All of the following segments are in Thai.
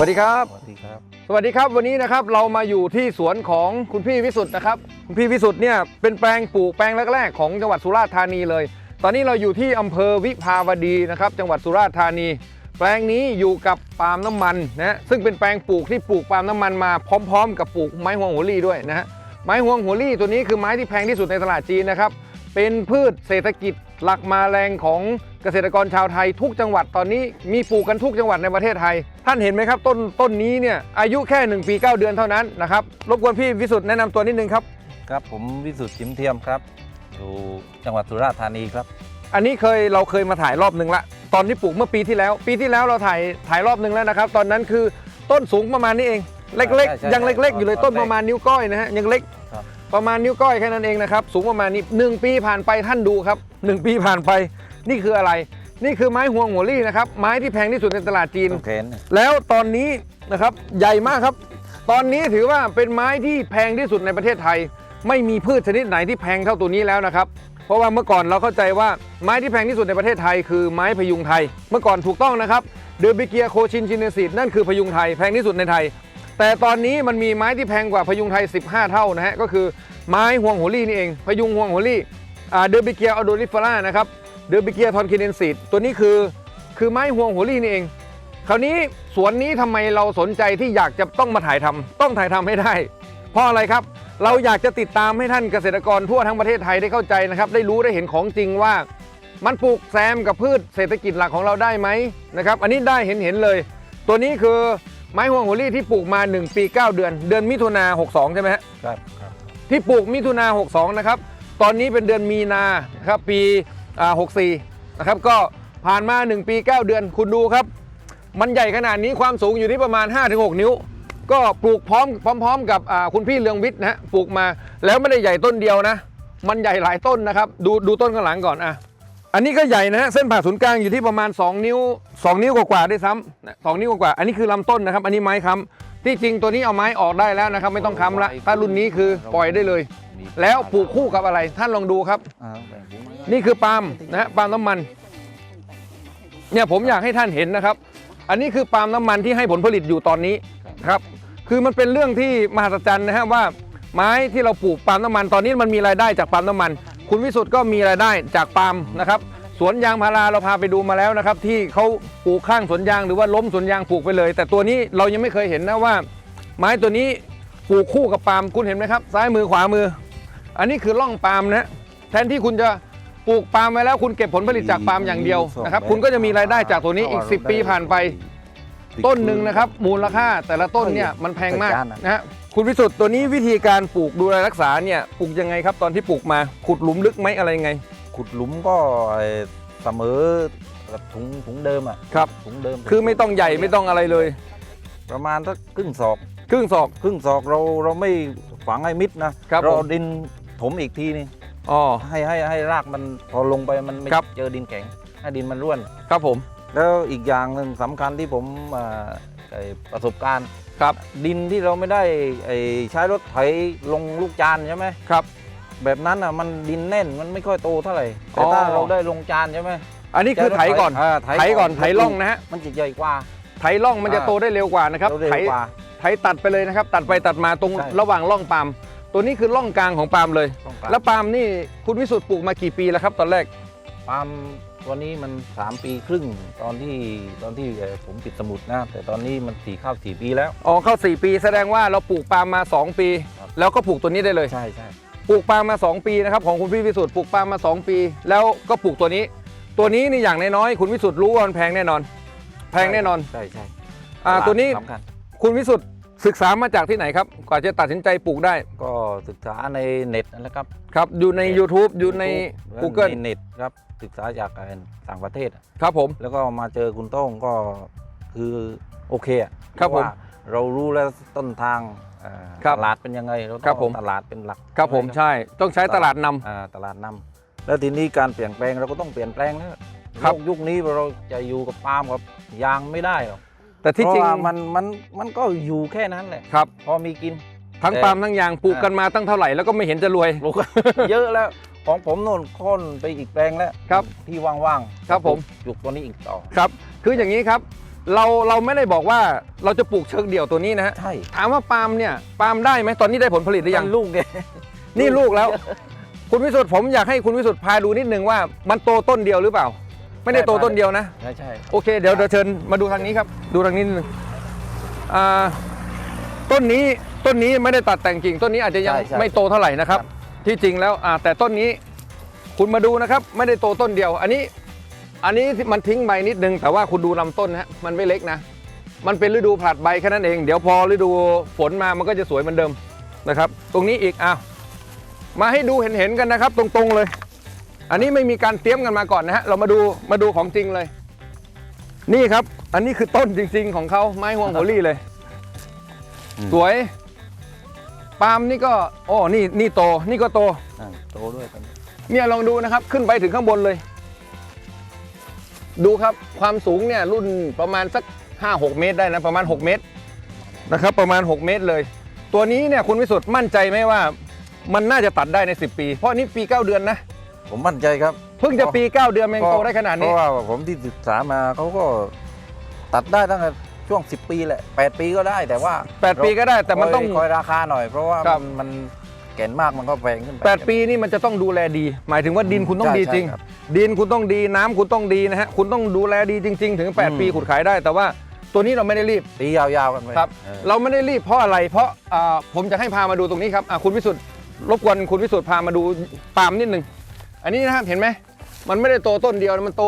สวัสดีครับ สวัสดีครับ สวัสดีครับ วันนี้นะครับเรามาอยู่ที่สวนของคุณพี่วิสุทธ์นะครับ คุณพี่วิสุทธ์เนี่ยเป็นแปลงปลูกแปลงแรก ๆ ของจังหวัดสุราษฎร์ธานีเลย ตอนนี้เราอยู่ที่อำเภอวิภาวดีนะครับ จังหวัดสุราษฎร์ธานี แปลงนี้อยู่กับปาล์มน้ำมันนะฮะซึ่งเป็นแปลงปลูกที่ปลูกปาล์มน้ำมันมาพร้อม ๆ กับปลูกไม้ฮวงหัวลี่ด้วยนะฮะไม้ฮวงหัวลี่ตัวนี้คือไม้ที่แพงที่สุดในตลาดจีนนะครับเป็นพืชเศรษฐกิจ หลักมาแรงของเกษตรกรชาวไทยทุกจังหวัดตอนนี้มีปลูกกันทุกจังหวัดในประเทศไทย ท่านเห็นไหมครับ ต้นต้นนี้เนี่ยอายุแค่ 1 ปี 9 เดือนเท่านั้นนะครับรบกวนพี่วิสุทธ์แนะนำตัวนิดนึงครับครับผมวิสุทธิ์จิมเทียมครับอยู่จังหวัดสุราษฎร์ธานีครับ อันนี้เคยเราเคยมาถ่ายรอบหนึ่งละตอนที่ปลูกเมื่อปีที่แล้ว ปีที่แล้วเราถ่ายถ่ายรอบหนึ่งแล้วนะครับ ตอนนั้นคือต้นสูงประมาณนี้เอง เล็กใช่ใช่ๆยังเล็ก ๆ อยู่เลยตอนต้นแรกประมาณนิ้วก้อยนะฮะยังเล็กครับ ประมาณนิ้วก้อยแค่นั้นเองนะครับ สูงประมาณนี้หนึ่งปีผ่านไปท่านดูครับหนึ่งปีผ่านไปนี่คืออะไร นี่คือไม้ห่วงหัวลี่นะครับ ไม้ที่แพงที่สุดในตลาดจีนต้นแขนเนี่ยแล้วตอนนี้นะครับใหญ่มากครับ ตอนนี้ถือว่าเป็นไม้ที่แพงที่สุดในประเทศไทย ไม่มีพืชชนิดไหนที่แพงเท่าตัวนี้แล้วนะครับ เพราะว่าเมื่อก่อนเราเข้าใจว่าไม้ที่แพงที่สุดในประเทศไทย คือไม้พยุงไทย เมื่อก่อนถูกต้องนะครับ เดอร์บิเกียโคชินชินเนซิตนั่นคือพยุงไทยแพงที่สุดในไทย แต่ตอนนี้มันมีไม้ที่แพงกว่าพยุงไทย 15 เท่านะฮะก็คือไม้ห่วงหัวลี่นี่เอง พยุงห่วงหัวลี่เดอร์บิเกียอโดริฟาร่านะครับเดอร์บิเกียทอนคินเนซิตตัวนี้คือคือไม้ห่วงหัวลี่นี่เอง คราวนี้สวนนี้ทำไมเราสนใจที่อยากจะต้องมาถ่ายทำต้องถ่ายทำให้ได้ เพราะอะไรครับ เราอยากจะติดตามให้ท่านเกษตรกรทั่วทั้งประเทศไทยได้เข้าใจนะครับ ได้รู้ได้เห็นของจริงว่า มันปลูกแซมกับพืชเศรษฐกิจหลักของเราได้ไหมนะครับ อันนี้ได้เห็นเห็นเลย ตัวนี้คือ ไม้ห่วงหัวลี่ที่ปลูกมา 1 ปี 9 เดือน เดือนมิถุนา62 ใช่ไหมฮะครับครับที่ปลูกมิถุนา62 นะครับ ตอนนี้เป็นเดือนมีนานะครับปีอ่า64 นะครับ ก็ผ่านมา 1 ปี 9 เดือนคุณดูครับ มันใหญ่ขนาดนี้ความสูงอยู่ที่ประมาณ 5-6 นิ้ว ก็ปลูกพร้อมพร้อม ๆ กับอ่าคุณพี่เรืองวิทย์นะฮะปลูกมาแล้วไม่ได้ใหญ่ต้นเดียวนะ มันใหญ่หลายต้นนะครับ ดูดูต้นข้างหลังก่อนอะ อันนี้ก็ใหญ่นะฮะเส้นผ่าศูนย์กลางอยู่ที่ประมาณ 2 นิ้ว 2 นิ้วกว่าๆด้วยซ้ำนะสองนิ้วกว่าๆอันนี้คือลำต้นนะครับ อันนี้ไม้ค้ำที่จริงตัวนี้เอาไม้ออกได้แล้วนะครับ ไม่ต้องค้ำละถ้ารุ่นนี้คือปล่อยได้เลยมีแล้วปลูกคู่กับอะไรท่านลองดูครับอ่าแบ่งผมมานี่คือปาล์มนะฮะปาล์มน้ำมันเนี่ยผมอยากให้ท่านเห็นนะครับ อันนี้คือปาล์มน้ำมันที่ให้ผลผลิตอยู่ตอนนี้ครับคือมันเป็นเรื่องที่มหัศจรรย์นะฮะว่าไม้ที่เราปลูกปาล์มน้ำมันตอนนี้มันมีรายได้จากปาล์มน้ำมัน คุณวิสุทธ์ก็มีรายได้จากปาล์มนะครับสวนยางพาราเราพาไปดูมาแล้วนะครับ ที่เขาปลูกข้างสวนยางหรือว่าล้มสวนยางปลูกไปเลย แต่ตัวนี้เรายังไม่เคยเห็นนะว่า ไม้ตัวนี้ปลูกคู่กับปาล์มคุณเห็นไหมครับ ซ้ายมือขวามือ อันนี้คือร่องปาล์มนะแทนที่คุณจะปลูกปาล์มไว้แล้วคุณเก็บผลผลิตจากปาล์มอย่างเดียวนะครับคุณก็จะมีรายได้จากตัวนี้อีก 10 ปีผ่านไป ต้นหนึ่งนะครับมูลค่าแต่ละต้นเนี่ยมันแพงมากนะฮะ คุณวิสุทธ์ตัวนี้วิธีการปลูกดูแลรักษาเนี่ยปลูกยังไงครับตอนที่ปลูกมา ขุดหลุมลึกไหมอะไรยังไง ขุดหลุมก็ไอ้เสมอกับถุงถุงเดิมอะครับ ถุงเดิมคือไม่ต้องใหญ่ไม่ต้องอะไรเลย ประมาณสักครึ่งศอก ครึ่งศอก ครึ่งศอกเราเราไม่ฝังให้มิดนะครับเราผมเอาดินถมอีกทีนี่อ๋อให้ให้ให้รากมันพอลงไปมันไม่ครับเจอดินแข็ง ให้ดินมันร่วน ครับผม แล้วอีกอย่างหนึ่งสำคัญที่ผมอ่าไอ้ประสบการณ์ ครับ ดินที่เราไม่ได้ไอ้ใช้รถไถลงลูกจานใช่ไหมครับ แบบนั้นอะมันดินแน่นมันไม่ค่อยโตเท่าไหร่อ๋แต่อถ้าเราได้ลงจานใช่ไหมอันนี้คือไถก่อนาไถก่อนไถร่องนะฮะมันจะใหญ่กว่าไถร่องมันจะอ่าโตได้เร็วกว่านะครับเราเร็วไถกว่าไถตัดไปเลยนะครับ ตัดไปตัดมาตรงใช่ระหว่างร่องปาล์มตัวนี้คือร่องกลางของปาล์มเลยต้องการแล้วปาล์มนี่คุณวิสุทธ์ปลูกมากี่ปีแล้วครับ ตอนแรกปาล์มตั วนี้มัน 3 ปีครึ่งตอนที่ตอนที่เอ่อผมปิดสมุดนะแต่ตอนนี้มันสี่เข้าสี่ปีแล้ว อ๋อเข้า 4 ปีแสดงว่าเราปลูกปาล์มมา 2 ปี ครับ แล้วก็ปลูกตัวนี้ได้เลย ใช่ใช่ปลูกปาล์มมา 2 ปีนะครับของคุณพี่วิสุทธ์ปลูกปาล์มมา 2 ปี แล้วก็ปลูกตัวนี้ ตัวนี้นี่อย่างน้อยๆคุณวิสุทธ์รู้ว่ามันแพงแน่นอน แพงแน่นอนใช่ใช่อ่าตัวนี้สำคัญคุณวิสุทธ์ศึกษามาจากที่ไหนครับกว่าจะตัดสินใจปลูกได้ก็ศึกษาในเน็ตนั่นแหละครับครับอยู่ใน YouTube อยู่ใน YouTube Google ในเน็ตครับ ศึกษาจากต่างประเทศอะครับผม แล้วก็มาเจอคุณโต้งก็คือโอเคอะครับเพาะว่าเรารู้แล้วต้นทางเอ่อครับตลาดเป็นยังไงเราต้องครับผมเอาตลาดเป็นหลัก ครับผมใช่ไหใช่ต้องใช้ตลาดนำอ่าตลาดนำแล้วทีนี้การเปลี่ยนแปลงเราก็ต้องเปลี่ยนแปลงแล้วครับโลกยุคนี้เราจะอยู่กับปาล์มกับยางไม่ได้หรอกแต่ที่เพราะจริงว่ามันมันมันก็อยู่แค่นั้นแหละครับพอมีกินทั้งแต่ปาล์มทั้งยางปลูกกันมาตั้งเท่าไหร่แล้วก็ไม่เห็นจะรวยปลูกเยอะแล้ว ของผมโน่นโค่นไปอีกแปลงแล้วครับที่ว่างๆครับผมปลูกตัวนี้อีกต่อครับ คืออย่างนี้ครับเราเราไม่ได้บอกว่าเราจะปลูกเชิงเดี่ยวตัวนี้นะฮะใช่ถามว่าปาล์มเนี่ยปาล์มได้ไหมตอนนี้ได้ผลผลิตหรือยังมันลูกไงนี่ลูกแล้ว คุณวิสุทธ์ผมอยากให้คุณวิสุทธ์พาดูนิดนึงว่ามันโตต้นเดียวหรือเปล่า ไม่ได้โตต้นเดียวนะใช่ใช่โอเคเดี๋ยวเดี๋ยวเชิญมาดูทางนี้ครับ ดูทางนี้นิดนึงอ่าต้นนี้ต้นนี้ไม่ได้ตัดแต่งกิ่งต้นนี้อาจจะยังไม่โตเท่าไหร่นะครับ ที่จริงแล้วอ่าแต่ต้นนี้คุณมาดูนะครับ ไม่ได้โตต้นเดียว อันนี้อันนี้มันทิ้งใบนิดนึง แต่ว่าคุณดูลำต้นนะฮะมันไม่เล็กนะ มันเป็นฤดูผลัดใบแค่นั้นเอง เดี๋ยวพอฤดูฝนมามันก็จะสวยเหมือนเดิมนะครับ ตรงนี้อีกอะมาให้ดูเห็นๆกันนะครับ ตรงๆเลย อันนี้ไม่มีการเตรียมกันมาก่อนนะฮะเรามาดูมาดูของจริงเลย นี่ครับ อันนี้คือต้นจริง ๆ ของเขาไม้ฮวงโหรี่เลย สวย ปาล์มนี่ก็โอ้นี่นี่โตนี่ก็โตอ่าโตด้วยตอนนี้เนี่ยลองดูนะครับขึ้นไปถึงข้างบนเลย ดูครับความสูงเนี่ยรุ่นประมาณสัก 5-6 เมตรได้นะประมาณ 6 เมตรนะครับประมาณ 6 เมตรเลย ตัวนี้เนี่ยคุณวิสุทธ์มั่นใจไหมว่า มันน่าจะตัดได้ใน 10 ปี เพราะนี่ปี 9 เดือนนะผมมั่นใจครับเพิ่งจะปี 9 เดือนมันยังโตได้ขนาดเพนี้ราะว่าผมที่ศึกษามาเขาก็ตัดได้ตั้งแต่ ช่วง 10 ปีแหละ 8 ปีก็ได้แต่ว่า8 ปีก็ได้แต่มันต้องคอยราคาหน่อย เพราะว่าครับ มันมันแก่นมากมันก็แพงขึ้นไป8ปีนี่มันจะต้องดูแลดี หมายถึงว่าดินคุณต้องใช่ดีจริง ใช่ครับดินคุณต้องดีน้ำคุณต้องดีนะฮะคุณต้องดูแลดีจริง ๆ ถึงอืม8ปีขุดขายได้ แต่ว่าตัวนี้เราไม่ได้รีบตียาวๆกันไปครับ เออ เราไม่ได้รีบเพราะอะไร เพราะอ่าผมจะให้พามาดูตรงนี้ครับอะคุณวิสุทธ์รบกวนคุณวิสุทธ์พามาดูปาล์มนิดหนึ่งอันนี้นะครับเห็นไหมมันไม่ได้โตต้นเดียวนะมันโต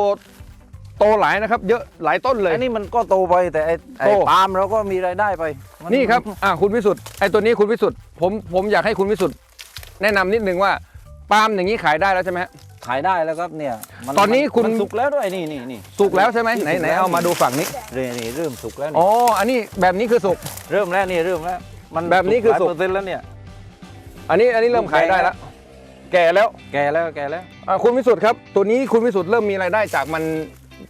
โตหลายนะครับ เยอะหลายต้นเลย อันนี้มันก็โตไปแต่ไอ้ไอ้โต ปาล์มเราก็มีรายได้ไปมันี่ครับอะคุณวิสุทธ์ไอ้ตัวนี้คุณวิสุทธ์ผมผมอยากให้คุณวิสุทธ์แนะนำนิดนึงว่าปาล์มอย่างนี้ขายได้แล้วใช่ไหมฮะ ขายได้แล้วครับเนี่ยมัตอนนี้คุณ มัสุกแล้วด้วยนี่นี่นี่สุกแล้วใช่ไหมไหนสุกไหนแล้วเอามาดูฝั่งนี้นี่นี่เริ่มสุกแล้วนี่อ๋ออันนี้แบบนี้คือสุก เริ่มแล้วนี่เริ่มแล้วมันแบบนี้คือสุก หลายเปอร์เซ็นต์แล้วเนี่ย อันนี้อันนี้เริ่มขายได้แล้วแก่แล้วแก่แล้วแก่แล้วอะคุณวิสุทธ์ครับ ตัวนี้คุณวิสุทธ์เริ่มมีรายได้จากมัน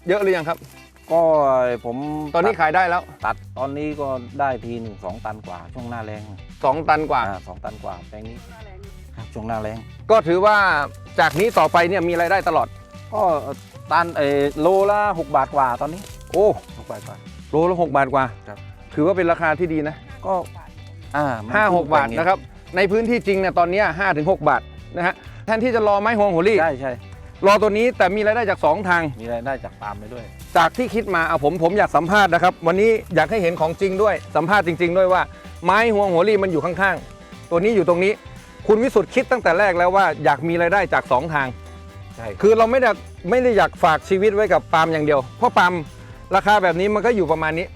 เยอะหรือยังครับ ก็ผมตอนนี้ตัดขายได้แล้ว ตัดตอนนี้ก็ได้ทีหนึ่งสองตันกว่า ช่วงหน้าแรง2 ตันกว่า อ่าสองตันกว่าแปลงนี้ครับช่วงหน้าแรงก็ถือว่าจากนี้ต่อไปเนี่ยมีรายได้ตลอด ก็ตันเออโลละหกบาทกว่าตอนนี้โอ้หกบาทกว่า โลละหกบาทกว่า ครับ ถือว่าเป็นราคาที่ดีนะก็อ่ามันห้าหกขึ้นไปบาทนะครับ ในพื้นที่จริงเนี่ยตอนเนี้ยห้าถึงหกบาทนะฮะแทนที่จะรอไม้ฮวงโหรี่ ใช่ใช่ รอตัวนี้แต่มีรายได้จาก 2 ทาง มีรายได้จากปาล์มไปด้วย จากที่คิดมาเอาผมผมอยากสัมภาษณ์นะครับ วันนี้อยากให้เห็นของจริงด้วยสัมภาษณ์จริง ๆ ด้วยว่าไม้ฮวงโหรี่มันอยู่ข้างๆ ตัวนี้อยู่ตรงนี้ คุณวิสุทธ์คิดตั้งแต่แรกแล้วว่าอยากมีรายได้จาก 2 ทาง ใช่คือเราไม่ได้ไม่ได้อยากฝากชีวิตไว้กับปาล์มอย่างเดียว เพราะปาล์มราคาแบบนี้มันก็อยู่ประมาณนี้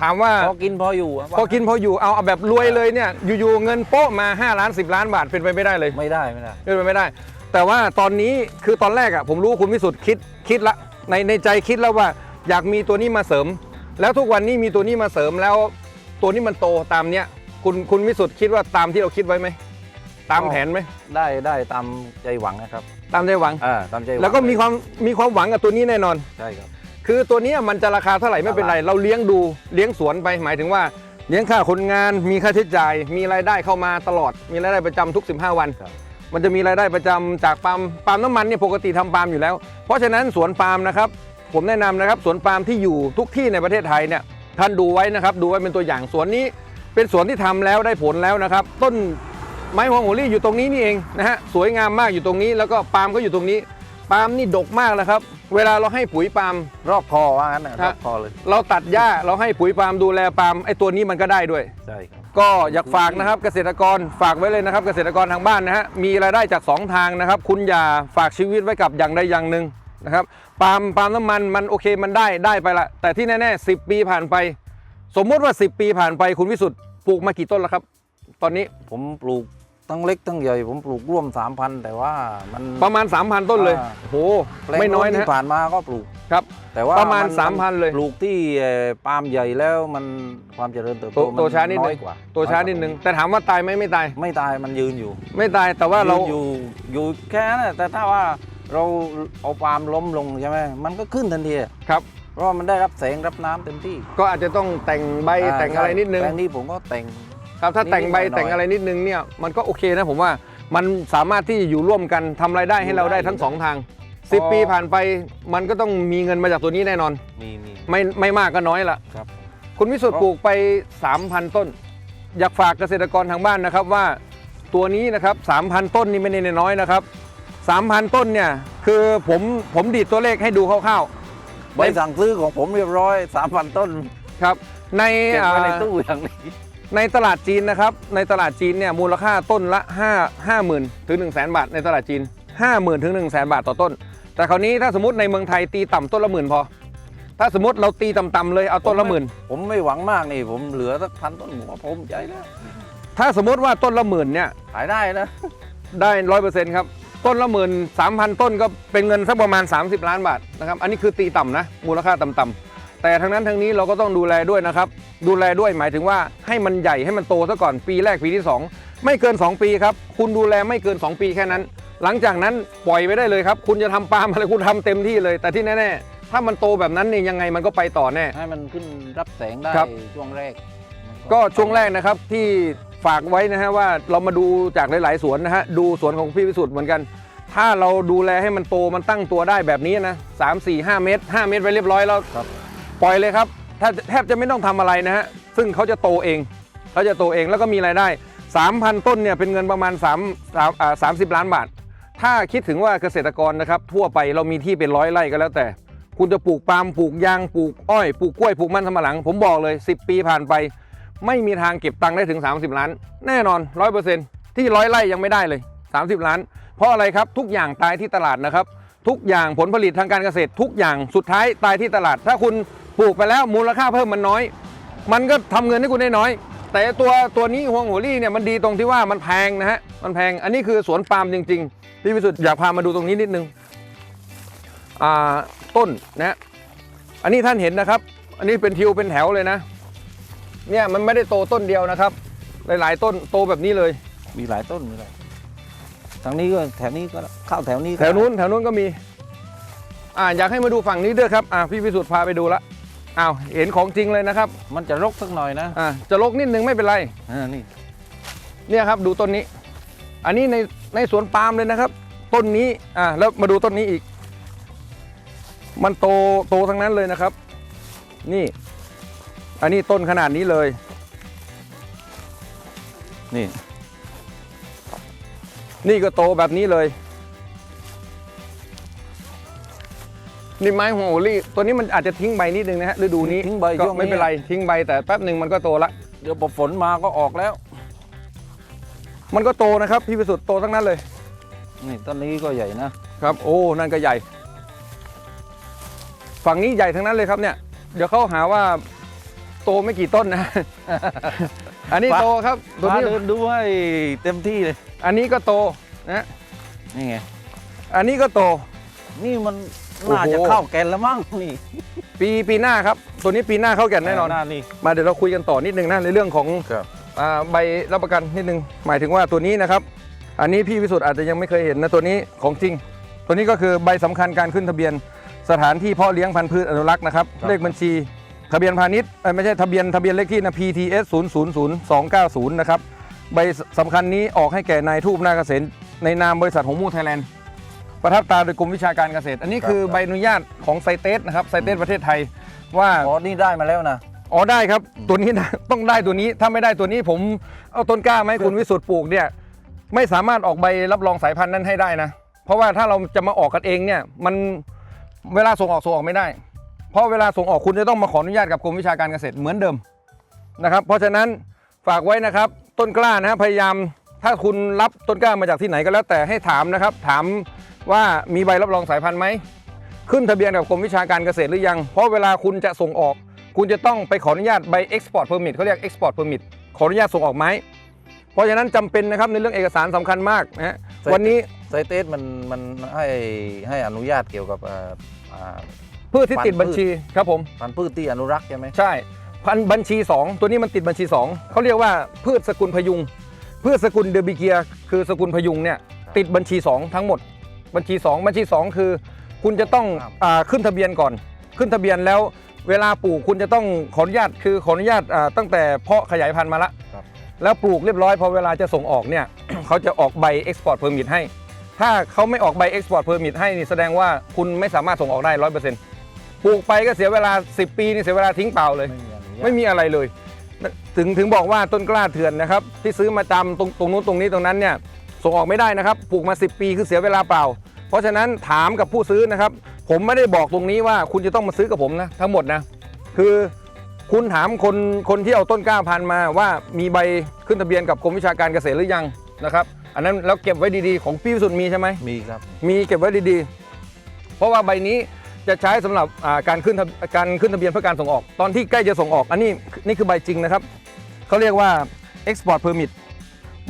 ถามว่าพอกินพออยู่ะพอกินพออยู่เอาเอาแบบรวยเลยเนี่ยอยู่ๆเงินโป๊ะมา 5 ล้าน 10 ล้านบาทเป็นไปไม่ได้เลยไม่ได้ไม่ได้ เป็นไปไม่ได้ แต่ว่าตอนนี้คือตอนแรกอะผมรู้คุณวิสุทธ์คิดคิดละในในใจคิดแล้วว่าอยากมีตัวนี้มาเสริม แล้วทุกวันนี้มีตัวนี้มาเสริมแล้ว ตัวนี้มันโตตามเนี้ยคุณคุณวิสุทธ์คิดว่าตามที่เราคิดไว้ไหมตามแผนไหมได้ได้ตามใจหวังนะครับ ตามใจหวังอ่าตามใจหวังแล้วก็มีความมีความหวังกับตัวนี้แน่นอนใช่ครับคือตัวเนี้ยมันจะราคาเท่าไหร่ไม่เป็นไร เราเลี้ยงดูเลี้ยงสวนไปหมายถึงว่าเลี้ยงค่าคนงานมีค่าใช้จ่าย มีรายได้เข้ามาตลอด มีรายได้ประจำทุก 15 วันครับ มันจะมีรายได้ประจำจากปาล์มปาล์มน้ำมันเนี่ยปกติทำปาล์มอยู่แล้ว เพราะฉะนั้นสวนปาล์มนะครับผมแนะนำนะครับสวนปาล์มที่อยู่ทุกที่ในประเทศไทยเนี่ยท่านดูไว้นะครับ ดูไว้เป็นตัวอย่างสวนนี้ เป็นสวนที่ทำแล้วได้ผลแล้วนะครับ ต้นไม้ฮวงโหรี่อยู่ตรงนี้นี่เองนะฮะสวยงามมากอยู่ตรงนี้ แล้วก็ปาล์มก็อยู่ตรงนี้ปาล์มนี่ดกมากนะครับ เวลาเราให้ปุ๋ยปาล์มรอบคอว่างั้นนะครรับอบคอเลย เราตัดหญ้าเราให้ปุ๋ยปาล์มดูแลปาล์มไอ้ตัวนี้มันก็ได้ด้วยใช่ครับ ก็อยากฝากนะครับเกษตรกรฝากไว้เลยนะครับ เกษตรกรทางบ้านนะฮะมีรายได้จาก 2 ทางนะครับ คุณอย่าฝากชีวิตไว้กับอย่างใดอย่างหนึ่งนะครับปาล์มปาล์มน้ำมันมันโอเคมันได้ได้ไปละ แต่ที่แน่ๆ10 ปีผ่านไป สมมติว่า 10 ปีผ่านไปคุณวิสุทธ์ปลูกมากี่ต้นแล้วครับ ตอนนี้ผมปลูก ทั้งเล็กทั้งใหญ่ผมปลูกร่วม 3,000 แต่ว่ามันประมาณ 3,000 ต้นเลยอ่าโอ้โหแปลงไม่น้อยโที่นะผ่านมาก็ปลูก ครับ แต่ว่าประมาณน3,000เลยปลูกที่เอ่อปาล์มใหญ่แล้วมันความเจริญเติบโตโตมันโตช้านิดนึงน้อยกว่าตัวช้านิดนึง แต่ถามว่าตายไหมไม่ตาย ไม่ตายมันยืนอยู่ไม่ตายแต่ว่าเรา ยืนอยู่อยู่แค่นั้นแหละแต่ถ้าว่าเราเอาปาล์มล้มลงใช่ไหมมันก็ขึ้นทันทีครับ เพราะว่ามันได้รับแสงรับน้ำเต็มที่ก็อาจจะต้องแต่งใบแต่งอะไรนิดนึง แปลงนี้ผมก็แต่ง ครับถ้าแต่งใบนิดๆหน่อยๆ แต่งอะไรนิดนึงเนี่ยมันก็โอเคนะผมว่ามันสามารถที่จะอยู่ร่วมกันทำรายได้ให้เราได้ทั้งสองทาง 10 ปีผ่านไปมันก็ต้องมีเงินมาจากตัวนี้แน่นอน มีมี ไม่ไม่มากก็น้อยละครับ คุณวิสุทธ์ปลูกไป 3,000 ต้น อยากฝากเกษตรกรทางบ้านนะครับว่าตัวนี้นะครับ 3,000 ต้นนี่ไม่ได้น้อยนะครับ 3,000 ต้นเนี่ยคือผมผมดีดตัวเลขให้ดูคร่าวใบสั่งซื้อของผมเรียบร้อยสามพันต้นๆครับในเก็บไว้ในอ่า ตู้อย่างนี้ ในตลาดจีนนะครับในตลาดจีนเนี่ยมูลค่าต้นละ 5 5 0,000ถึง1 0 0 0 0แบาทในตลาดจีน 50,000ถึง1 0 0 0 0แบาทต่อต้น แต่คราวนี้ถ้าสมมติในเมืองไทยตีต่ำต้นละหมื่นพอ ถ้าสมมติเราตีต่ำๆเลยเอาต้นละหมื่นผมไม่หวังมากนี่ผมเหลือสักพันต้นผมว่าภูมิใจแล้วถ้าสมมติว่าต้นละหมื่นเนี่ยขายได้นะได้ร้อยเปอร์เซ็นต์ครับต้นละหมื่นสามพันต้นก็เป็นเงินสักประมาณ 30 ล้านบาทนะครับอันนี้คือตีต่ำนะมูลค่าต่ำๆ แต่ทั้งนั้นทั้งนี้เราก็ต้องดูแลด้วยนะครับ ดูแลด้วยหมายถึงว่าให้มันใหญ่ให้มันโตซะก่อนปีแรกปีที่ 2 ไม่เกิน 2 ปีครับ คุณดูแลไม่เกิน 2 ปีแค่นั้น หลังจากนั้นปล่อยไปได้เลยครับ คุณจะทำปาล์มอะไรคุณทำเต็มที่เลย แต่ที่แน่ๆถ้ามันโตแบบนั้นเนี่ยยังไงมันก็ไปต่อแน่ให้มันขึ้นรับแสงได้ครับช่วงแรกมันก็ช่วงแรกนะครับที่ฝากไว้นะฮะว่าเรามาดูจากหลาย ๆ สวนนะฮะดูสวนของพี่วิสุทธ์เหมือนกัน ถ้าเราดูแลให้มันโตมันตั้งตัวได้แบบนี้นะสามสี่ห้าเมตรห้าเมตรไว้เรียบร้อยแล้วครับ ปล่อยเลยครับแทบแทบจะไม่ต้องทำอะไรนะฮะซึ่งเขาจะโตเองเขาจะโตเองแล้วก็มีรายได้ 3,000 ต้นเนี่ยเป็นเงินประมาณ3 3อ่า30 ล้านบาท ถ้าคิดถึงว่าเกษตรกรนะครับทั่วไปเรามีที่เป็นร้อยไร่ก็แล้วแต่ คุณจะปลูกปาล์มปลูกยางปลูกอ้อยปลูกกล้วยปลูกมันสำปะหลัง ผมบอกเลย 10 ปีผ่านไป ไม่มีทางเก็บตังค์ได้ถึง 30 ล้าน แน่นอน100%ที่ร้อยไร่ยังไม่ได้เลย 30 ล้าน เพราะอะไรครับทุกอย่างตายที่ตลาดนะครับทุกอย่างผลผลิตทางการเกษตร ทุกอย่างสุดท้ายตายที่ตลาด ถ้าคุณ ปลูกไปแล้วมูลค่าเพิ่มมันน้อย มันก็ทำเงินให้คุณได้น้อย แต่ตัวตัวนี้ฮวงหัวลี่เนี่ยมันดีตรงที่ว่ามันแพงนะฮะมันแพงอันนี้คือสวนปาล์มจริงๆพี่วิสุทธ์อยากพามาดูตรงนี้นิดนึงอ่าต้นนะฮะอันนี้ท่านเห็นนะครับ อันนี้เป็นทิวเป็นแถวเลยนะ เนี่ยมันไม่ได้โตต้นเดียวนะครับ หลาย ๆ ต้นโตแบบนี้เลย มีหลายต้นมีหลายทางนี้ก็แถวนี้ก็เข้าแถวนี้ก็แถวนู้นแถวนู้นก็มี อ่าอยากให้มาดูฝั่งนี้ด้วยครับ อ่าพี่พิสุทธิ์พาไปดูละ อ้าวเห็นของจริงเลยนะครับมันจะรกสักหน่อยนะอ่าจะลกนิดนึงไม่เป็นไรอ่านี่เนี่ยครับดูต้นนี้ อันนี้ในในสวนปาล์มเลยนะครับ ต้นนี้อ่าแล้วมาดูต้นนี้อีก มันโตโตทั้งนั้นเลยนะครับ นี่ อันนี้ต้นขนาดนี้เลย นี่ นี่ก็โตแบบนี้เลย นี่ไม้หัวโอลี่ตัวนี้มันอาจจะทิ้งใบนิดนึงนะฮะฤดูนี้ทิ้งใบก็ช่วงนี้ ไม่เป็นไรทิ้งใบแต่แป๊บหนึ่งมันก็โตละ เดี๋ยวพอฝนมาก็ออกแล้ว มันก็โตนะครับพี่พิสุทธิ์โตทั้งนั้นเลยนี่ต้นนี้ก็ใหญ่นะครับ โอ้นั่นก็ใหญ่ ฝั่งนี้ใหญ่ทั้งนั้นเลยครับเนี่ย เดี๋ยวเขาหาว่าโตไม่กี่ต้นนะ อันนี้โตครับตัวมานี้เดินดูให้เต็มที่เลย อันนี้ก็โตนะนี่ไงอันนี้ก็โต นี่มันโอ้โห น่าจะเข้าแกนแล้วมั้งนี่ปีปีหน้าครับ ตัวนี้ปีหน้าเข้าแก่นแน่นอนหน้านี่ มาเดี๋ยวเราคุยกันต่อนิดนึงนะในเรื่องของครับอ่าใบรับประกันนิดนึงหมายถึงว่าตัวนี้นะครับ อันนี้พี่วิสุทธ์อาจจะยังไม่เคยเห็นนะตัวนี้ของจริง ตัวนี้ก็คือใบสำคัญการขึ้นทะเบียนสถานที่เพาะเลี้ยงพันธุ์พืชอนุรักษ์นะครับเลขบัญชี ทะเบียนพาณิชย์เอ้ยไม่ใช่ทะเบียนทะเบียนเลขที่นะ PTS 0 0 0 2 9 0นะครับใบสำคัญนี้ออกให้แก่นายทูปนาเกษตรในนามบริษัทหงมูไทยแลนด์ ประทับตราโดยกรมวิชาการเกษตร อันนี้คือใบอนุญาตของไซเตสนะครับไซเตสประเทศไทยว่า อ๋อนี่ได้มาแล้วนะ อ๋อได้ครับตัวนี้นะ ต้องได้ตัวนี้ถ้าไม่ได้ตัวนี้ผมเอาต้นกล้ามาให้คุณวิสุทธ์ปลูกเนี่ยไม่สามารถออกใบรับรองสายพันธุ์นั้นให้ได้นะ เพราะว่าถ้าเราจะมาออกกันเองเนี่ยมันเวลาส่งออกส่งออกไม่ได้ เพราะเวลาส่งออกคุณจะต้องมาขออนุญาตกับกรมวิชาการเกษตรเหมือนเดิมนะครับ เพราะฉะนั้นฝากไว้นะครับ ต้นกล้านะพยายามถ้าคุณรับต้นกล้ามาจากที่ไหนก็แล้วแต่ให้ถามนะครับ ถาม ว่ามีใบรับรองสายพันธุ์ไหมขึ้นทะเบียนกับกรมวิชาการเกษตรหรือยัง เพราะเวลาคุณจะส่งออก คุณจะต้องไปขออนุญาตใบ Export Permit เขาเรียก Export Permit ขออนุญาตส่งออกไหมเพราะฉะนั้นจำเป็นนะครับในเรื่องเอกสารสำคัญมากนะฮะใช่วันนี้ไซเตสมันมันให้ให้อนุญาตเกี่ยวกับอ่าอ่าพืชที่ติดบัญชีครับผมพันธุ์พืชที่อนุรักษ์ใช่ไหมใช่พันธุ์บัญชี 2 ตัวนี้มันติดบัญชี 2เขาเรียกว่าพืชสกุลพยุงพืชสกุลเดอบิเกียคือสกุลพยุงเนี่ยติดบัญชี 2 ทั้งหมด บัญชี 2 บัญชี 2 คือ คุณจะต้องอาขึ้นทะเบียนก่อน ขึ้นทะเบียนแล้วเวลาปลูกคุณจะต้องขออนุญาตคือขออนุญาตอ่าตั้งแต่เพาะขยายพันธุ์มาละ ครับ แล้วปลูกเรียบร้อยพอเวลาจะส่งออกเนี่ย เขาจะออกใบ Export Permit ให้ ถ้าเขาไม่ออกใบ Export Permit ให้นี่แสดงว่าคุณไม่สามารถส่งออกได้ร้อยเปอร์เซ็นต์ปลูกไปก็เสียเวลา 10 ปีนี่เสียเวลาทิ้งเปล่าเลย ไม่มีอนุญาตไม่มีอะไรเลย ถึงถึงบอกว่าต้นกล้าเถื่อนนะครับ ที่ซื้อมาจำตรงตรงนู้นตรงนี้ตรงนั้นเนี่ย ส่งออกไม่ได้นะครับปลูกมา 10 ปีคือเสียเวลาเปล่า เพราะฉะนั้นถามกับผู้ซื้อนะครับ ผมไม่ได้บอกตรงนี้ว่าคุณจะต้องมาซื้อกับผมนะทั้งหมดนะคือคุณถามคนคนที่เอาต้นกล้าพันธุ์มาว่ามีใบขึ้นทะเบียนกับกรมวิชาการเกษตรหรือยังนะครับ อันนั้นแล้วเก็บไว้ดีๆ ของพี่วิสุทธ์มีใช่ไหมมีครับ มีเก็บไว้ดีๆ เพราะว่าใบนี้จะใช้สำหรับอ่าการขึ้นทะการขึ้นทะเบียนเพื่อการส่งออก ตอนที่ใกล้จะส่งออก อันนี้นี่คือใบจริงนะครับเขาเรียกว่า export permit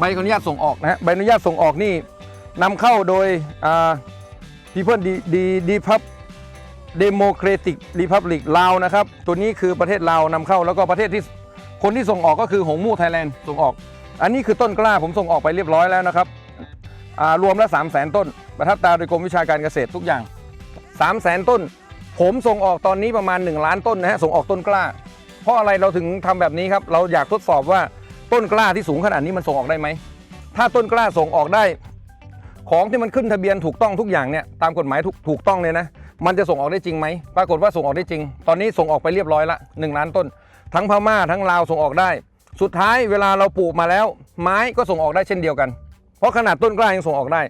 ใบอนุญาตส่งออกนะฮะใบอนุญาตส่งออกนี่นำเข้าโดยอ่า People D D D Pub Democratic Republic ลาวนะครับ ตัวนี้คือประเทศลาวนำเข้าแล้วก็ประเทศที่คนที่ส่งออกก็คือหงมู่ไทยแลนด์ส่งออก อันนี้คือต้นกล้าผมส่งออกไปเรียบร้อยแล้วนะครับรวมแล้ว3 0 0 0 0 0 ต้น ประทับตาโดยกรมวิชาการเกษตรทุกอย่าง 3 0 0 0 0 0 ต้น ผมส่งออกตอนนี้ประมาณ 1 ล้านต้นนะฮะส่งออกต้นกล้า เพราะอะไรเราถึงทำแบบนี้ครับ เราอยากทดสอบว่า ต้นกล้าที่สูงขนาดนี้มันส่งออกได้ไหม ถ้าต้นกล้าส่งออกได้ ของที่มันขึ้นทะเบียนถูกต้องทุกอย่างเนี่ยตามกฎหมายถูกถูกต้องเลยนะ มันจะส่งออกได้จริงไหม ปรากฏว่าส่งออกได้จริง ตอนนี้ส่งออกไปเรียบร้อยละ1ล้านต้น ทั้งพม่าทั้งลาวส่งออกได้ สุดท้ายเวลาเราปลูกมาแล้ว ไม้ก็ส่งออกได้เช่นเดียวกัน เพราะขนาดต้นกล้ายังส่งออกได้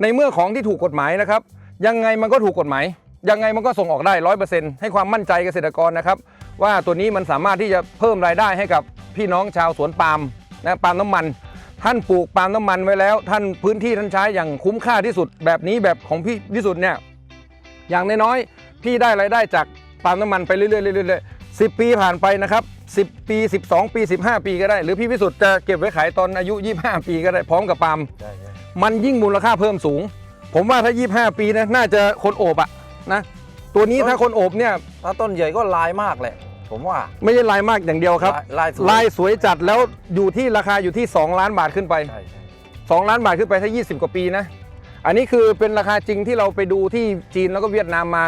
ในเมื่อของที่ถูกกฎหมายนะครับ ยังไงมันก็ถูกกฎหมาย ยังไงมันก็ส่งออกได้ร้อยเปอร์เซ็นต์ให้ความมั่นใจเกษตรกรนะครับ ว่าตัวนี้มันสามารถที่จะเพิ่มรายได้ให้กับพี่น้องชาวสวนปาล์มนะปาล์มน้ำมัน ท่านปลูกปาล์มน้ำมันไว้แล้ว ท่านพื้นที่ท่านใช้อย่างคุ้มค่าที่สุด แบบนี้แบบของพี่ที่สุดเนี่ยอย่างน้อยๆพี่ได้รายได้จากปาล์มน้ำมันไปเรื่อยๆเรื่อยๆสิปีผ่านไปนะครับ10 ปี 12 ปี 15 ปีก็ได้ หรือพี่พิสุทธิ์จะเก็บไว้ขายตอนอายุ 25 ปีก็ได้พร้อมกับปาล์มมันยิ่งมูลค่าเพิ่มสูง ผมว่าถ้า 25 ปีนะน่าจะคนโอบอะนะตัวนี้ถ้าคนโอบเนี่ยถ้าต้นใหญ่ก็ลายมากแหละ ผมว่า ไม่ใช่ลายมากอย่างเดียวครับลายลายสวยลายสวยจัดแล้วอยู่ที่ราคาอยู่ที่ 2 ล้านบาทขึ้นไป ใช่ใช่2 ล้านบาทขึ้นไปถ้า 20 กว่าปีนะ อันนี้คือเป็นราคาจริงที่เราไปดูที่จีนแล้วก็เวียดนามมา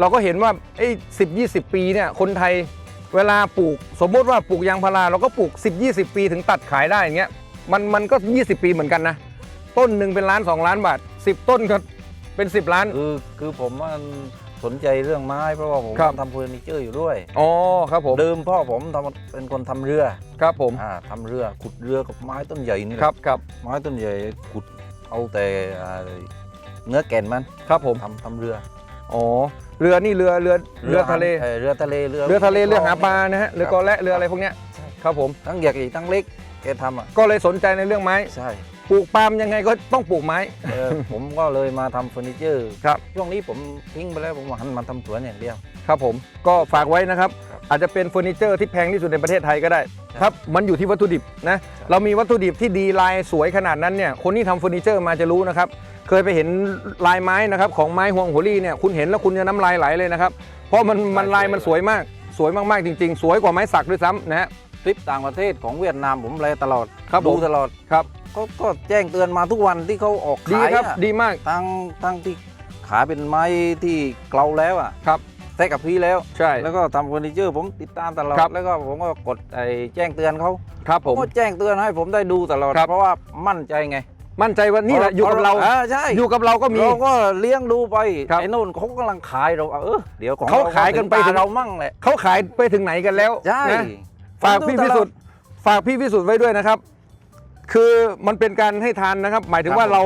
เราก็เห็นว่าไอ้สิบยีปีเนี่ยคนไทยเวลาปลูก สมมติว่าปลูกยางพาราเราก็ปลูก 10 20 ปีถึงตัดขายได้อย่างเงี้ยมันมันก็ 20 ปีเหมือนกันนะ ต้นหนึ่งเป็นล้าน 2 ล้านบาท 10 ต้นก็เป็น 10 ล้าน คือคือผมมัน สนใจเรื่องไม้เพราะว่าผมครับ ทำเฟอร์นิเจอร์อยู่ด้วยอ๋อครับผมเดิมพ่อผมทำเป็นคนทำเรือครับผมอ่าทำเรือขุดเรือกับไม้ต้นใหญ่นี่แหคละรับครับไม้ต้นใหญ่ขุดเอาแต่อ่าเนื้อแก่นมันครับผมทำทำเรืออ๋อเรือนี่เรือเรือเรือทะเล อเรือทะเลเรือเรือทะเลเรือหาปลานะฮะเรือกอและเรืออะไรพวกเนี้ยใช่ครับผมทั้งใหญ่ทั้งเล็กแกทำอะก็เลยสนใจในเรื่องไม้ ใช่ ปลูกปาล์มยังไงก็ต้องปลูกไม้ เออผมก็เลยมาทำเฟอร์นิเจอร์ครับ ช่วงนี้ผมทิ้งไปแล้วผมหันมาทำสวนอย่างเดียว ครับผมก็ฝากไว้นะครับ ครับอาจจะเป็นเฟอร์นิเจอร์ที่แพงที่สุดในประเทศไทยก็ได้ครับครับมันอยู่ที่วัตถุดิบนะเรามีวัตถุดิบที่ดีลายสวยขนาดนั้นเนี่ยคนที่ทำเฟอร์นิเจอร์มาจะรู้นะครับ เคยไปเห็นลายไม้นะครับของไม้ฮวงหัวลี่เนี่ยคุณเห็นแล้วคุณจะน้ำลายไหลเลยนะครับ เพราะมันมันลายมันสวยมาก สวยมากๆจริง ๆ สวยกว่าไม้สักด้วยซ้ำนะฮะ คลิปต่างประเทศของเวียดนามผมเลยตลอดครับดูผม ตลอดครับเขาก็แจ้งเตือนมาทุกวันที่เขาออกดีขายครับ อะดีมากทั้งทั้งที่ขาเป็นไม้ที่เกลาแล้วอะครับแทกกับพี่แล้ว ใช่ แล้วก็ทำเฟอร์นิเจอร์ผมติดตามตลอด ครับ แล้วก็ผมก็กดไอ้แจ้งเตือนเขาครับผม ก็แจ้งเตือนให้ผมได้ดูตลอด ครับ เพราะว่ามั่นใจไงมั่นใจว่านี่แหละอยู่กับเรา อ่ใช่อยู่กับเราก็มี เราก็เลี้ยงดูไปครับ ไอ้นู่นเขากำลังขายเราเออเดี๋ยวของเขาขายกันไปถึถึงงเรามั่งแหละ เขาขายไปถึงไหนกันแล้วใช่ นะ ฝากพี่ผมพิดูตลอดสุทธิ์ฝากพี่พิสุทธิ์ไว้ด้วยนะครับ คือมันเป็นการให้ทานนะครับ หมายถึงครับว่าผมเรา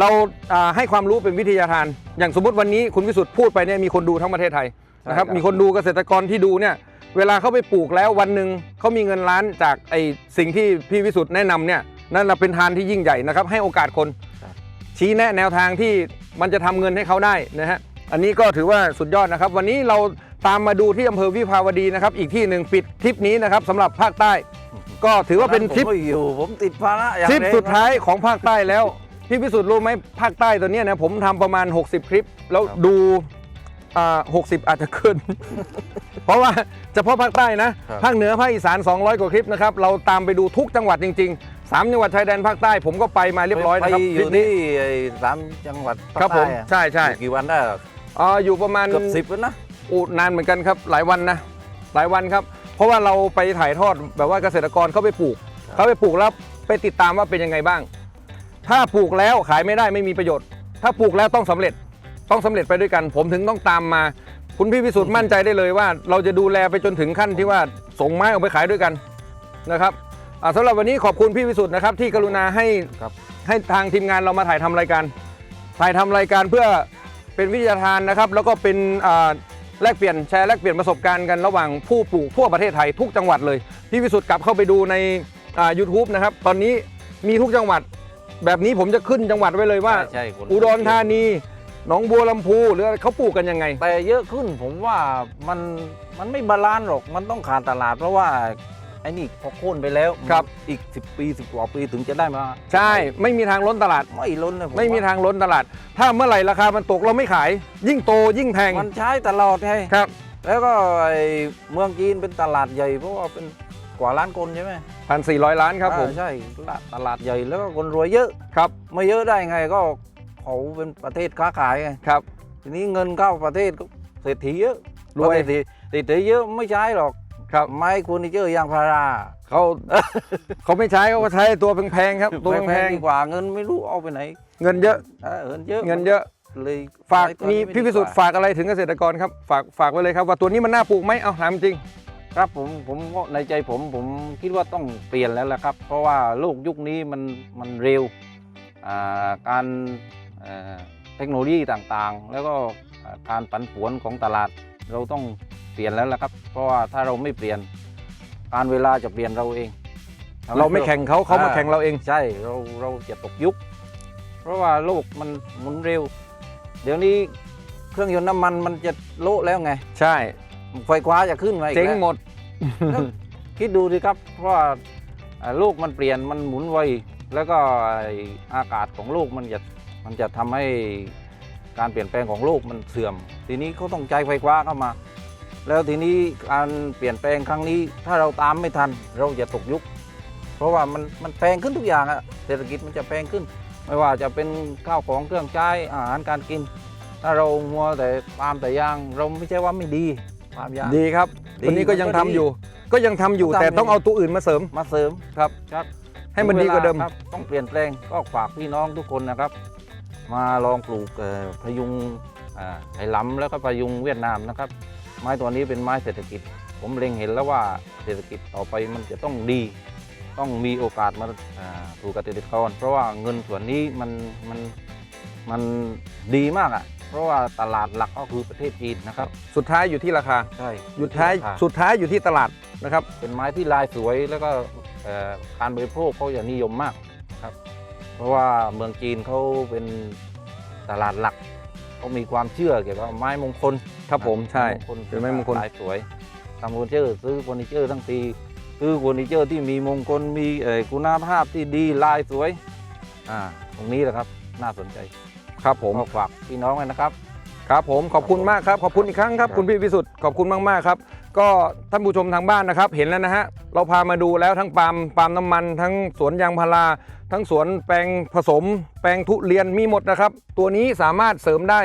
เราอ่าให้ความรู้เป็นวิทยาทาน อย่างสมมติวันนี้คุณพิสุทธิ์พูดไปเนี่ยมีคนดูทั้งประเทศไทยนะครับมีคนดูเกษตรกรที่ดูเนี่ยเวลาเขาไปปลูกแล้ววันหนึ่งเขามีเงินล้านจากไอ้สิ่งที่พี่วิสุทธ์แนะนำเนี่ยนั่นแหละเป็นทานที่ยิ่งใหญ่นะครับ ให้โอกาสคน ชี้แนะแนวทางที่มันจะทำเงินให้เขาได้นะฮะอันนี้ก็ถือว่าสุดยอดนะครับ วันนี้เรา ตามมาดูที่อำเภอวิภาวดีนะครับ อีกที่หนึ่งปิดทริปนี้นะครับสำหรับภาคใต้ ก็ถือว่าเป็นทริปผมไม่อยู่ผมติดภาระอย่างทริปเดีวสุดท้ายของภาคใต้แล้วพี่พิสุทธิ์รู้ไหมภาคใต้ตัวเนี้ยนะผมทำประมาณ 60 คลิป แล้วดูอ่า60อาจจะเกินเพราะว่าเฉพาะภาคใต้นะครับภาคเหนือภาคอีสาน 200 กว่าคลิปนะครับ เราตามไปดูทุกจังหวัดจริงๆ 3 จังหวัดชายแดนภาคใต้ผมก็ไปมาเรียบร้อยนะครับไปอคลิยู่ปนี้ ที่ไอ้สามจังหวัดภาคครับผมใต้อะใช่ใช่ อยู่กี่วันได้อะอ่าอยู่ประมาณเกือบสิบแล้วนะโอ้ นานเหมือนกันครับ หลายวันนะ หลายวันครับ เพราะว่าเราไปถ่ายทอดแบบว่าเกษตรกรเขาไปปลูก เขาไปปลูกแล้วไปติดตามว่าเป็นยังไงบ้าง ถ้าปลูกแล้วขายไม่ได้ไม่มีประโยชน์ ถ้าปลูกแล้วต้องสำเร็จ ต้องสำเร็จไปด้วยกัน ผมถึงต้องตามมา คุณพี่พิสุทธิ์มั่นใจได้เลยว่า เราจะดูแลไปจนถึงขั้นที่ว่าส่งไม้ออกไปขายด้วยกันนะครับอ่าสำหรับวันนี้ขอบคุณพี่พิสุทธิ์นะครับที่กรุณาให้ครับให้ทางทีมงานเรามาถ่ายทำรายการ ถ่ายทำรายการเพื่อเป็นวิทยาทานนะครับ แล้วก็เป็นอ่า แลกเปลี่ยนแชร์แลกเปลี่ยนประสบการณ์กันระหว่างผู้ปลูกทั่วประเทศไทยทุกจังหวัดเลยพี่วิสุทธ์กลับเข้าไปดูในอ่า YouTube นะครับตอนนี้มีทุกจังหวัด แบบนี้ผมจะขึ้นจังหวัดไว้เลยว่า ใช่คนอุดรธานีหนองบัวลำพูหรืออะไรเขาปลูกกันยังไง แต่เยอะขึ้นผมว่ามันมันไม่บาลานซ์หรอกมันต้องขาดตลาด เพราะว่า ไอ้นี่พอโค่นไปแล้วครับ อีก 10 ปี 10 กว่าปีถึงจะได้มาใช่ไม่มีทางล้นตลาด ไม่ล้นเลยผไม่มีว่ทางล้นตลาด ถ้าเมื่อไหร่ราคามันตกเราไม่ขาย ยิ่งโตยิ่งแพงมันใช้ตลอดไงครับ แล้วก็ไอ้เมืองจีนเป็นตลาดใหญ่เพราะว่าเป็นกว่าล้านคนใช่ไหมพันสี่ร้อยล้านครับผมอ่าใช่ตลาดใหญ่แล้วก็คนรวยเยอะ ครับไม่เยอะได้ไงก็เขาเป็นประเทศค้าขายไงครับ ทีนี้เงินเข้าประเทศก็เศรษฐีเยอะรวยเศรษฐีเศรษฐีเยอะไม่ใช้หรอก ครับ ไม้คุณเจอยางพาราเขาเขาไม่ใช้เขาก็ใช้ตัวแพงๆครับ ตัวแพแพงงๆดีกว่าเงินไม่รู้เอาไปไหนๆเงินเยอะเออเงินเยอะเงินเยอะเลยฝากใช้ตัวมีไพี่พิสุทธิ์กว่ฝากอะไรถึงเกษตรกรครับฝากฝากไว้เลยครับ ว่าตัวนี้มันน่าปลูกไหมเอาถามจริง ครับผมผมก็ในใจผมผมคิดว่าต้องเปลี่ยนแล้วแหละครับ เพราะว่าโลกยุคนี้มันมันเร็วอ่าการเอ่อเทคโนโลยีต่างๆ แล้วก็อ่าการผันผวนของตลาดเราต้อง เปลี่ยนแล้วแหละครับ เพราะว่าถ้าเราไม่เปลี่ยนการเวลาจะเปลี่ยนเราเองทำให้เราไม่แข่งเขาเขามาอ่แข่งเราเองใช่เราเราจะตกยุค เพราะว่าโลกมันหมุนเร็ว เดี๋ยวนี้เครื่องยนต์น้ำมันมันจะโละแล้วไง ใช่ไฟฟ้าจะขึ้นมาอีกเจ๊งแล้วหมดแล้วคิดดูดิครับ เพราะว่าอ่าโลกมันเปลี่ยนมันหมุนไวแล้วก็ไอ้อากาศของโลกมันจะมันจะทำให้การเปลี่ยนแปลงของโลกมันเสื่อม ทีนี้เขาต้องใจไฟฟ้าเข้ามา แล้วทีนี้การเปลี่ยนแปลงครั้งนี้ ถ้าเราตามไม่ทันเราจะตกยุค เพราะว่ามันมันแพงขึ้นทุกอย่างอะเศรษฐกิจมันจะแพงขึ้น ไม่ว่าจะเป็นข้าวของเครื่องใช้อาหารการกิน ถ้าเรามัวแต่ปาล์มแต่ยางเราไม่ใช่ว่าไม่ดีปาล์มยาง ดีครับดีตัวนี้ก็ยังมันทำก็ดีอยู่ ก็ยังทำอยู่ทำอยู่แต่ต้องเอาตัวอื่นมาเสริมมาเสริมครับครับ ให้มันดีกว่าเดิม ครับต้องเปลี่ยนแปลงก็ฝากพี่น้องทุกคนนะครับ มาลองปลูกเอ่อพยุงอ่าไหหลำแล้วก็พยุงเวียดนามนะครับ ไม้ตัวนี้เป็นไม้เศรษฐกิจ ผมเล็งเห็นแล้วว่าเศรษฐกิจต่อไปมันจะต้องดี ต้องมีโอกาสมาอ่าสู่เกษตรกรเพราะว่าเงินส่วนนี้มันมันมันดีมากอะ เพราะว่าตลาดหลักก็คือประเทศจีนนะครับ สุดท้ายอยู่ที่ราคาใช่สุดท้ายราคาสุดท้ายอยู่ที่ตลาดนะครับ เป็นไม้ที่ลายสวยแล้วก็เอ่อการบริโภคเขาจะนิยมมากครับ เพราะว่าเมืองจีนเขาเป็นตลาดหลักเขามีความเชื่อเกี่ยวกับไม้มงคล ครับผมใช่ไม้เป็นไม้มงคลลายสวยทำเฟอร์นิเจอร์ซื้อเฟอร์นิเจอร์ทั้งปีซื้อเฟอร์นิเจอร์ที่มีมงคลมีเอ่อคุณภาพที่ดีลายสวยอ่าตรงนี้แหละครับน่าสนใจครับผมก็ฝากพี่น้องไว้นะครับ ครับผมขอบคุณมากครับ ขอบคุณอีกครั้งครับครับคุณพี่พิสุทธิ์ขอบคุณมากๆครับ ก็ท่านผู้ชมทางบ้านนะครับ เห็นแล้วนะฮะเราพามาดูแล้วทั้งปาล์มปาล์มน้ำมัน ทั้งสวนยางพาราทั้งสวนแปลงผสม แปลงทุเรียนมีหมดนะครับ ตัวนี้สามารถเสริมได้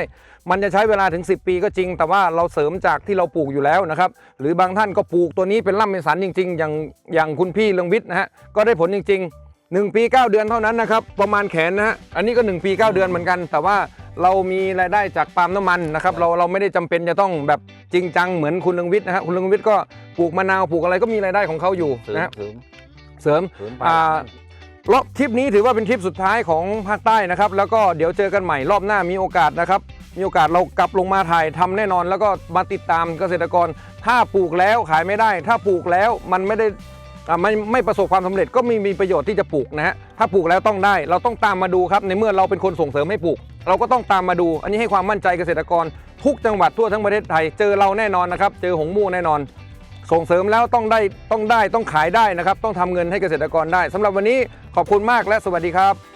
มันจะใช้เวลาถึง 10 ปีก็จริง แต่ว่าเราเสริมจากที่เราปลูกอยู่แล้วนะครับ หรือบางท่านก็ปลูกตัวนี้เป็นล่ำเป็นสันจริง ๆ อย่างอย่างคุณพี่เรืองวิทย์นะฮะก็ได้ผลจริง ๆ 1 ปี 9 เดือนเท่านั้นนะครับ ประมาณแขนนะฮะอันนี้ก็ 1 ปี 9 เดือนเหมือนกัน แต่ว่าเรามีรายได้จากปาล์มน้ำมันนะครับเราเราไม่ได้จำเป็นจะต้องแบบจริงจังเหมือนคุณเรืองวิทย์นะฮะคุณเรืองวิทย์ก็ปลูกมะนาวปลูกอะไรก็มีรายได้ของเขาอยู่เสริมนะฮะเสริมเสริมเสริมไป อ่ารอบทริปนี้ถือว่าเป็นทริปสุดท้ายของภาคใต้นะครับ แล้วก็เดี๋ยวเจอกันใหม่รอบหน้ามีโอกาสนะครับ มีโอกาสเรากลับลงมาถ่ายทำแน่นอน แล้วก็มาติดตามเกษตรกร ถ้าปลูกแล้วขายไม่ได้ ถ้าปลูกแล้วมันไม่ได้อ่าไม่ไม่ประสบความสำเร็จก็ไม่มีประโยชน์ที่จะปลูกนะฮะถ้าปลูกแล้วต้องได้เราต้องตามมาดูครับ ในเมื่อเราเป็นคนส่งเสริมให้ปลูก เราก็ต้องตามมาดู อันนี้ให้ความมั่นใจเกษตรกร ทุกจังหวัดทั่วทั้งประเทศไทยเจอเราแน่นอนนะครับเจอหงมู่แน่นอนส่งเสริมแล้วต้องได้ต้องได้ต้องขายได้นะครับ ต้องทำเงินให้เกษตรกรได้สำหรับวันนี้ขอบคุณมากและสวัสดีครับ